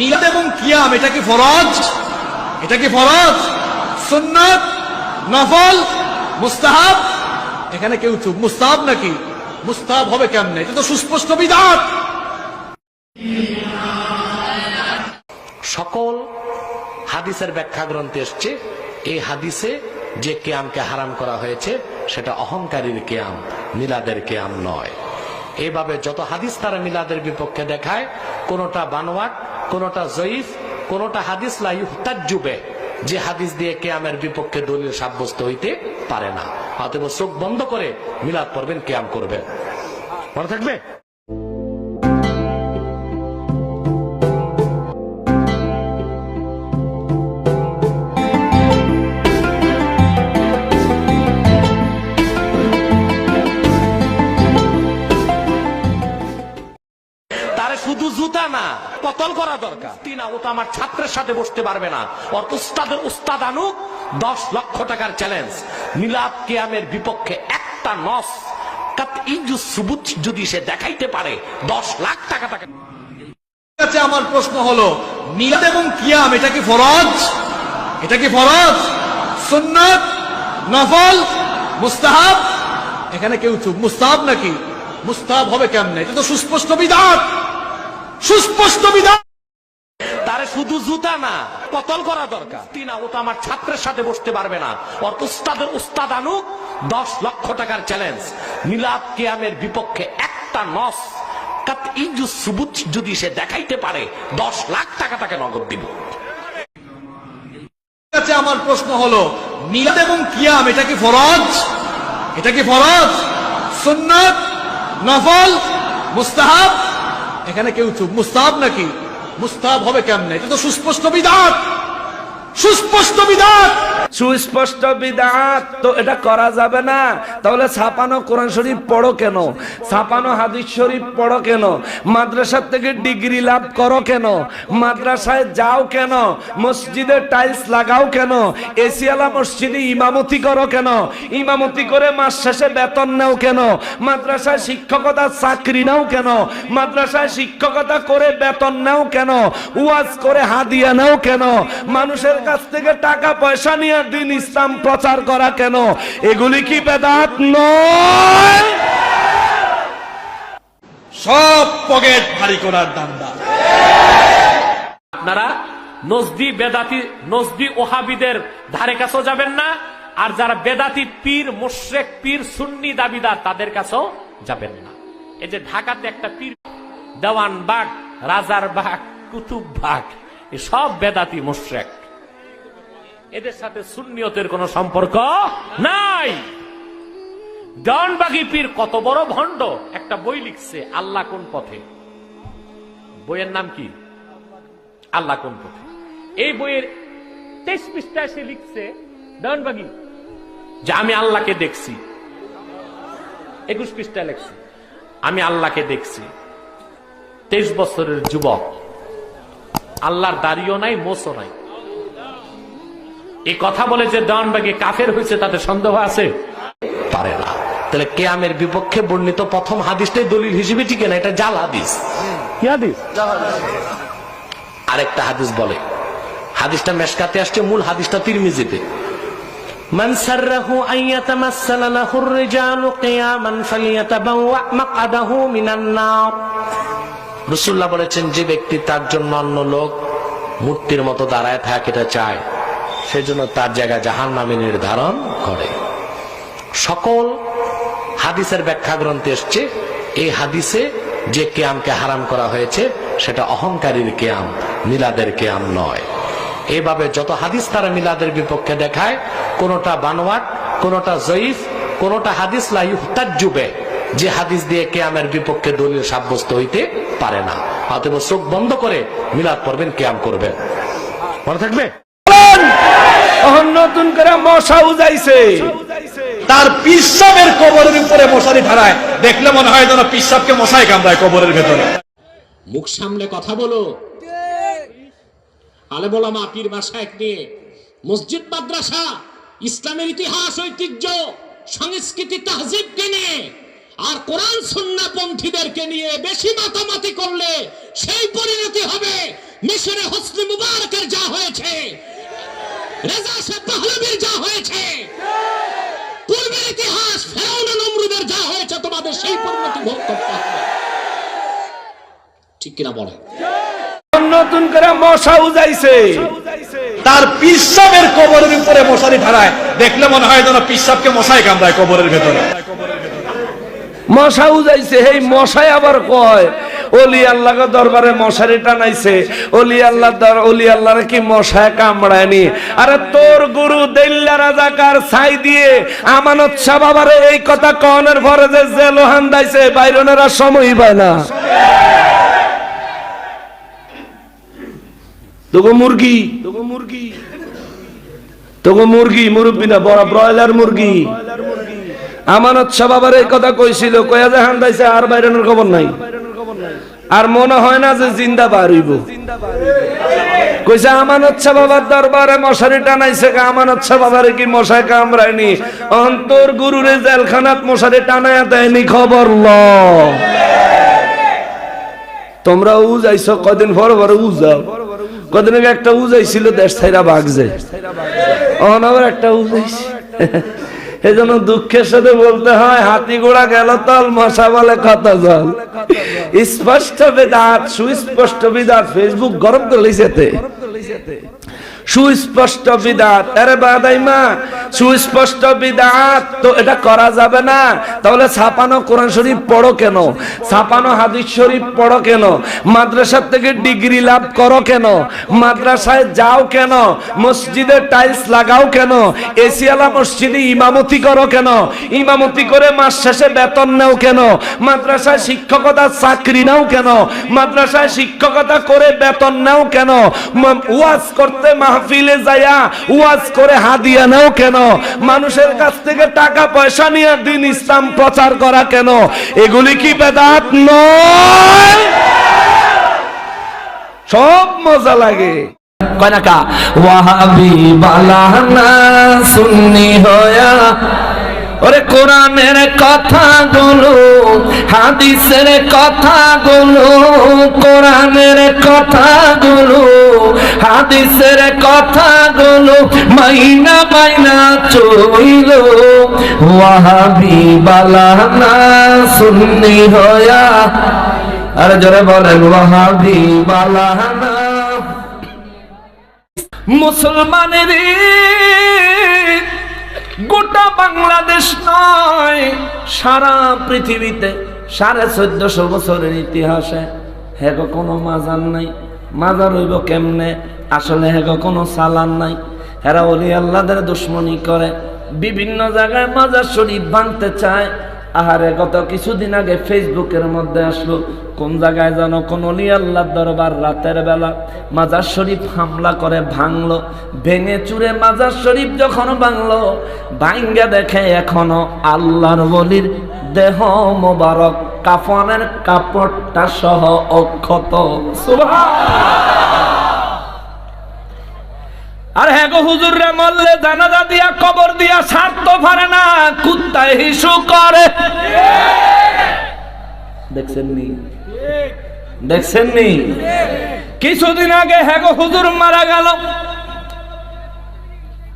মিলাদ এবং কিয়াম, এটা কি ফরজ? এটা কি ফরজ? সুন্নাত? নফল? মুস্তাহাব? এখানে কেউ চুপ? মুস্তাহাব নাকি? মুস্তাহাব হবে কেমনে? এটা তো সুস্পষ্ট বিধান। সকল হাদিসের ব্যাখ্যা গ্রন্থে এসছে, এই হাদিসে যে কেয়ামকে হারাম করা হয়েছে, সেটা অহংকারীর কেয়াম, মিলাদের কেয়াম নয়। এইভাবে যত হাদিস তারা মিলাদের বিপক্ষে দেখায়, কোনোটা বানোয়াট কোনোটা জয়ীফ, কোনটা হাদিস লাইতাজুবে যে হাদিস দিয়ে কেয়ামের বিপক্ষে দলিল সাব্যস্ত হইতে পারে না। অতএব চোখ বন্ধ করে মিলাদ পড়বেন, কেয়াম করবেন। মনে থাকবে? তিনা ও তো আমার ছাত্রের সাথে বসতে পারবে না। ওর উস্তাদের উস্তাদ আনুক দশ লক্ষ টাকার চ্যালেঞ্জ মিলাদ কেয়ামের বিপক্ষে একটা নস যদি সে দেখাইতে পারে, দশ লাখ টাকা টাকা আমার প্রশ্ন হলো, মিলাদ এবং কিয়াম, এটা কি ফরজ? এটা কি ফরজ? নফল? মুস্তাহাব? এখানে কেউ মুস্তাহাব নাকি? মুস্তাহাব হবে কেমনে? এটা তো সুস্পষ্ট বিধান! সুস্পষ্ট বিধান! শুধু জুতা না, কতল করা দরকার। তিনা ও তো আমার ছাত্রের সাথে বসতে পারবে না। ওর উস্তাদের উস্তাদ আনুক দশ লক্ষ টাকার চ্যালেঞ্জ মিলাদ কেয়ামের বিপক্ষে একটা নস সুবুত যদি সে দেখাইতে পারে, দশ লাখ টাকা তাকে নগদ দিব। কাছে আমার প্রশ্ন হলো, মিলাদ এবং কিয়াম, এটা কি ফরজ? এটা কি ফরজ? সুন্নাত? নফল? মুস্তাহাব? এখানে কেউ চুপ। মুস্তাহাব নাকি? মুস্তাহাব হবে কেমনে? এটা তো সুস্পষ্ট বিধান। সুস্পষ্ট বিধান। সুস্পষ্ট বিদাত। তো এটা করা যাবে না। তাহলে ছাপানো কোরআন শরীফ পড়ো কেন? ছাপানো হাদিস শরীফ পড়ো কেন? মাদ্রাসার থেকে ডিগ্রি লাভ করো কেন? মাদ্রাসায় যাও কেন? মসজিদে টাইলস লাগাও কেন? এসিয়ালা মসজিদে ইমামতি করো কেন? ইমামতি করে মাস শেষে বেতন নাও কেন? মাদ্রাসায় শিক্ষকতা চাকরি নাও কেন? মাদ্রাসায় শিক্ষকতা করে বেতন নাও কেন? ওয়াজ করে হাদিয়া নাও কেন? মানুষের কাছ থেকে টাকা পয়সা নিয়ে দিন ইসলাম প্রচার করা কেন? এগুলি কি বেদাত নয়? সব পকেট ভারী করার দান্দা। আপনারা নজদি বেদাতি, নজদি ওহাবিদের ধারে কাছেও যাবেন না, আর যারা বেদাতি পীর মোশেক পীর, সুন্নি দাবিদার, তাদের কাছেও যাবেন না। এই যে ঢাকাতে একটা পীর, দেওয়ান বাগ, রাজার বাগ, কুতুব বাগ সব বেদাতি মোশেক এদের সাথে সুন্নিয়তের কোনো সম্পর্ক নাই। দেওয়ানবাগি পীর কত বড় ভণ্ড, একটা বই লিখছে, আল্লাহ কোন পথে? বইয়ের নাম কি? আল্লাহ কোন পথে? এই বইয়ের তেইশ পৃষ্ঠায় সে লিখছে দেওয়ানবাগি যে আমি আল্লাহকে দেখছি। একুশ পৃষ্ঠায় লিখছে, আমি আল্লাহকে দেখছি। তেইশ বছরের যুবক, আল্লাহর দাড়িও নাই মোসও নাই। এই কথা বলে যে দেওয়ানবাগি কাফের হয়েছে তাতে সন্দেহ আছে পারে না তাহলে কেয়ামের বিপক্ষে বর্ণিত প্রথম হাদিসটাই দলিল হিসেবে ঠিক না এটা জাল হাদিস কি হাদিস আরেকটা হাদিস বলে হাদিসটা মেশকাতে আসছে মূল হাদিসটা তিরমিজিতে من سره أن يتمثل له الرجال قياما فليتبوأ مقعده من النار রসুল্লাহ বলেছেন যে ব্যক্তি তার জন্য অন্য লোক মূর্তির মতো দাঁড়ায় থাকিতে চায় সেজন্য তার জায়গা জাহান নামে নির্ধারণ করে। সকল হাদিসের ব্যাখ্যা গ্রন্থে এসছে, এই হাদিসে যে কেয়ামকে হারাম করা হয়েছে, সেটা অহংকারীর কেয়াম, মিলাদের কেয়াম নয়। এইভাবে যত হাদিস তারা মিলাদের বিপক্ষে দেখায়, কোনোটা বানোয়াট, কোনোটা জয়ীফ, কোনোটা হাদিস লাইহুতাজুবে যে হাদিস দিয়ে কেয়ামের বিপক্ষে দলিল সাব্যস্ত হইতে পারে না। অতএব চোখ বন্ধ করে মিলাদ পড়বেন, কেয়াম করবেন। মনে থাকবে? তখন নতুন করে মশা উজাইছে। তার পিসাবের কবরের উপরে মশারি ধারায় দেখলে মনে হয় যেন পিসাবকে মশাই কামড়ায় কবরের ভেতরে। মুখ সামলে কথা বলো। আলে বলামা পীর মাসায়েক নিয়ে মসজিদ মাদ্রাসা, ইসলামের ইতিহাস, ঐতিহ্য, সংস্কৃতি তাহজিবকে নিয়ে আর কোরআন সুন্না পন্থীদেরকে নিয়ে বেশি মাতামাতি করলে সেই পরিণতি হবে। মিশরে হোসনি মুবারকের যা হয়েছে রেজা সে পাহলবির যা হয়েছে পূর্বের ইতিহাস ফেরাউন নমরুদের যা হয়েছে তোমাদের সেই পরিণতি ভোগ করতে হবে। ঠিক কিনা বলে? নতুন করে মশা উজাইছে। তার পিসাবের কবরের উপরে মশারি ধারায় দেখলে মনে হয় যেন পিসাবকে মশাই কামড়ায় কবরের ভেতরে। মশা উজাইছে এই মশাই আবার কয়? অলি আল্লাহ দরবারে মশারি টানাইছে। অলি আল্লাহ অলি আল্লাহর কি মশায় কামড়ায়নি? আরে তোর গুরু দেল্লা রাজাকার ছাই দিয়ে আমানত শাহ বাবারে এই কথা কনের পরে যে জেলোহান দাইছে, বাইরনের আর সময় পায় না। তোগো মুরগি তোগো মুরগি। তোগো মুরগি, মুরব্বি না, বড় ব্রয়লার মুরগি। আমানত সবাবার এই কথা কইছিল, কয়া যে হান্দাইছে আর বাইরানোর খবর নাই। আর মনে হয় না যে জিন্দা হইব। কইছে, আমানত বাবার দরবারে মশারি টানাইছে কা আমানত বাবারে কি মশাই কামড়ায়নি? অন্তর গুরুরে জেলখানাত মশারি টানায়া দেয়নি খবর ল। তোমরা উজাইছো, কদিন পর পর উজাও। কদিন আগে একটা উজাইছিল, দেশ ছাইরা বাগজে অহন আবার একটা উজাইছে। এই জন্য দুঃখের সাথে বলতে হয়, হাতি ঘোড়া গেল তল, মশা বলে কত জল। স্পষ্ট বেদাত, সুস্পষ্ট বিদাত ফেসবুক গরম করে লিখেতে সুস্পষ্ট বিদাত, আরে বাদাইমা সুস্পষ্ট বিদাত। তো এটা করা যাবে না। তাহলে ছাপানো কোরআন শরীফ পড়ো কেন? ছাপানো হাদিস শরীফ পড়ো কেন? মাদ্রাসার থেকে ডিগ্রি লাভ করো কেন? মাদ্রাসায় যাও কেন? মসজিদে টাইলস লাগাও কেন? এসিয়ালা মসজিদে ইমামতি করো কেন? ইমামতি করে মাস শেষে বেতন নাও কেন? মাদ্রাসায় শিক্ষকতা চাকরি নাও কেন? মাদ্রাসায় শিক্ষকতা করে বেতন নাও কেন? ওয়াজ করতে মাহফিলে যায়া ওয়াজ করে হাদিয়া নাও কেন? মানুষের কাছ থেকে টাকা, পয়সা নিয়ে দিন ইসলাম প্রচার করা কেন? এগুলি কি বেদাত? নয়। সব মজা লাগে। কয়নাকা ওয়াহাবি বালানা সুন্নি হয়া কোরআনের কথাগুলো, হাদিসের কথাগুলো, কোরআনের কথাগুলো, হাদিসের কথাগুলো মাইনা মাইনা চইল। ওয়াহাবি বালানা সুন্নি হয়া আরে জোরে বলেন, ওয়াহাবি বালানা মুসলমানের গোটা বাংলাদেশ নয়, সারা পৃথিবীতে সাড়ে চোদ্দশো বছরের ইতিহাসে হেগ কোনো মাজার নাই। মাজার হইব কেমনে? আসলে হেগ কোনো সালান নাই। হেরা অলি আল্লাদের দুশ্মনী করে। বিভিন্ন জায়গায় মাজার শরীফ ভাঙতে চায়। আহারে, গত কিছুদিন আগে ফেসবুকের মধ্যে আসলো, কোন জায়গায় যেন কোন আল্লাহ দরবার রাতের বেলা মাজার শরীফ হামলা করে ভাঙলো, ভেঙে চুরে মাজার শরীফ যখন ভাঙলো ভাঙ্গা দেখে এখনও আল্লাহর বলির দেহ মোবারক, কাফনের কাপড়টা সহ অক্ষত। আর মরলে জানাজা দিয়া, কবর দিয়া পারে না, কুত্তায় হিসু করে। দেখছেন নি দেখছেন নি কিছুদিন আগে হ্যাঁ গো হুজুর মারা গেল।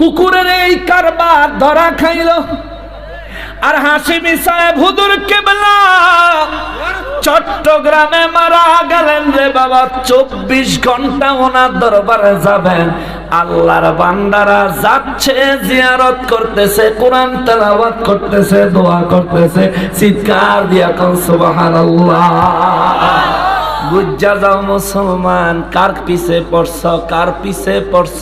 কুকুরের এই কারবার ধরা খাইল। আর হাসিমি সাহেব, হুজুর কেবলা। চট্টগ্রামে মারা গেলেন রে বাবা, চব্বিশ ঘণ্টা ওনার দরবারে যাবেন। আল্লাহর বান্দারা যাচ্ছে, জিয়ারত করতেছে, কোরআন তেলাওয়াত করতেছে, দোয়া করতেছে, চিৎকার দিয়া কোন, সুবহানাল্লাহ। বুঝা যাও মুসলমান, কার পিছে পড়ছ, কার পিছে পড়ছ?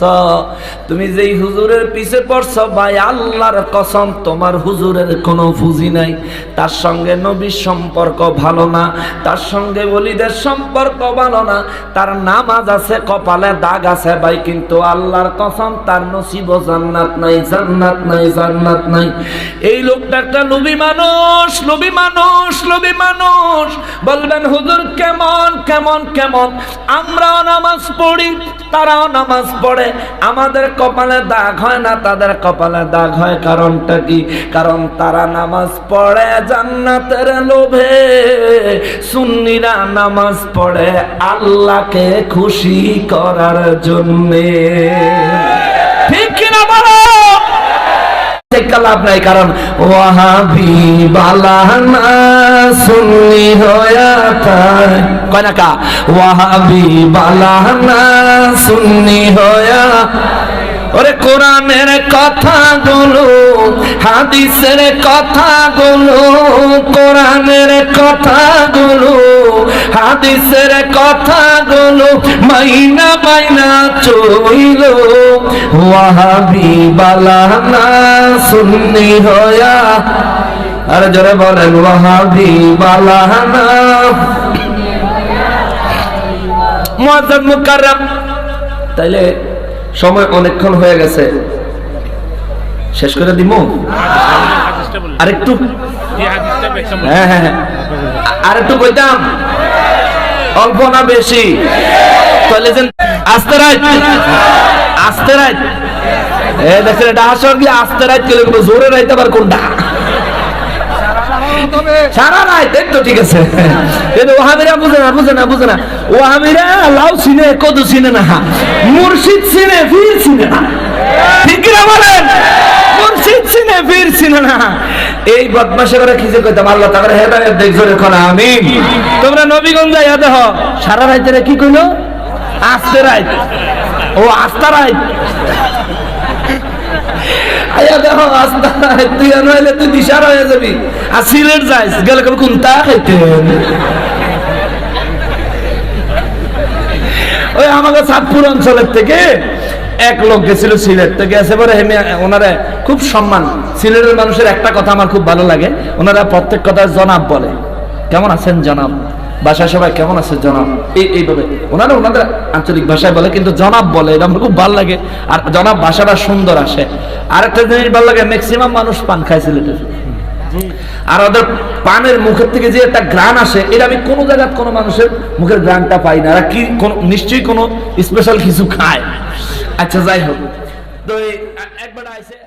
তুমি যেই হুজুরের পিছে পড়ছ, ভাই, আল্লাহর কসম, তোমার হুজুরের কোনো ফুজি নাই। তার সঙ্গে নবীর সম্পর্ক ভালো না, তার সঙ্গে বলিদের সম্পর্ক ভালো না। তার নামাজ আছে, কপালে দাগ আছে, ভাই, কিন্তু আল্লাহর কসম, তার নসিব জান্নাত নাই জান্নাত নাই জান্নাত নাই। এই লোকটা একটা নবী মানুষ নবী মানুষ নবী মানুষ। বলবেন, হুজুর, কেমন কেমন কেমন? আমরাও নামাজ পড়ি, তারাও নামাজ পড়ে। আমাদের কপালে দাগ হয় না, তাদের কপালে দাগ হয় কারণটা কি? কারণ তারা নামাজ পড়ে জান্নাতের লোভে। সুন্নিরা নামাজ পড়ে আল্লাহকে খুশি করার জন্যে। ঠিক কিনা বলো থেকে লাভ নাই, কারণ ওয়াহাবি বালানা সুন্নি হয়া তার কয় ওয়াহাবি বালানা সুন্নি হয়া ওরে কোরআনের কথাগুলো, হাদিসের কথাগুলো, কোরআনের কথাগুলো হাদিসের কথাগুলো মাইনা মাইনা চইল। ওয়াহাবি বালানা সুন্নি হয়া। আর জোরে বলেন ওয়াহাবি বালানা মুআজ্জাজ মুকাররম। তাইলে সময় অনেকক্ষণ হয়ে গেছে। শেষ করে দিব হাদিসটা বললেন আরেকটু হ্যাঁ হ্যাঁ হ্যাঁ। আরেকটু কইতাম, অল্প না বেশি? আস্তে রাত আস্তে এটা আসর আস্তে রাত কোনো জোরে রাইতে আবার কোনটা? সারা ঠিক আছে। বুঝে না বুঝে না না। চিনে মুর্শিদ চিনে চিনে না। না। এই কইতাম? আল্লাহ তাআলা হেদায়েত আমিন। তোমরা নবীগঞ্জ যাইয়া দেহ সারা রাইতে কি রাত ও, আস্তা রাত আয়া দেখো, আস্তা রাত তুই নইলে তুই দিশার হয়ে যাবি। আর সিলেট যাইস, গেলে কবে কোনটা খাইতেন? ওই আমাকে সাতপুর অঞ্চলের থেকে এক লোক গেছিল সিলেট থেকে গেছে পরে হেমে ওনারা খুব সম্মান। সিলেটের মানুষের একটা কথা আমার খুব ভালো লাগে, ওনারা প্রত্যেক কথা জনাব বলে। কেমন আছেন জনাব? বাসায় সবাই কেমন আছে জনাব? এই, এইভাবে। ওনারা ওনাদের আঞ্চলিক ভাষায় বলে, কিন্তু জনাব বলে, এটা আমার খুব ভালো লাগে। আর জনাব ভাষাটা সুন্দর আসে। আর একটা জিনিস ভালো লাগে ম্যাক্সিমাম মানুষ পান খায় সিলেটের। আর ওদের পানের মুখের থেকে যে একটা গ্রান আসে, এটা আমি কোনো জায়গায় কোনো মানুষের মুখের গ্রানটা পাই না। আর কি কোনো, নিশ্চয়ই কোনো স্পেশাল কিছু খায়। আচ্ছা যাই হোক। তো একবার আইসে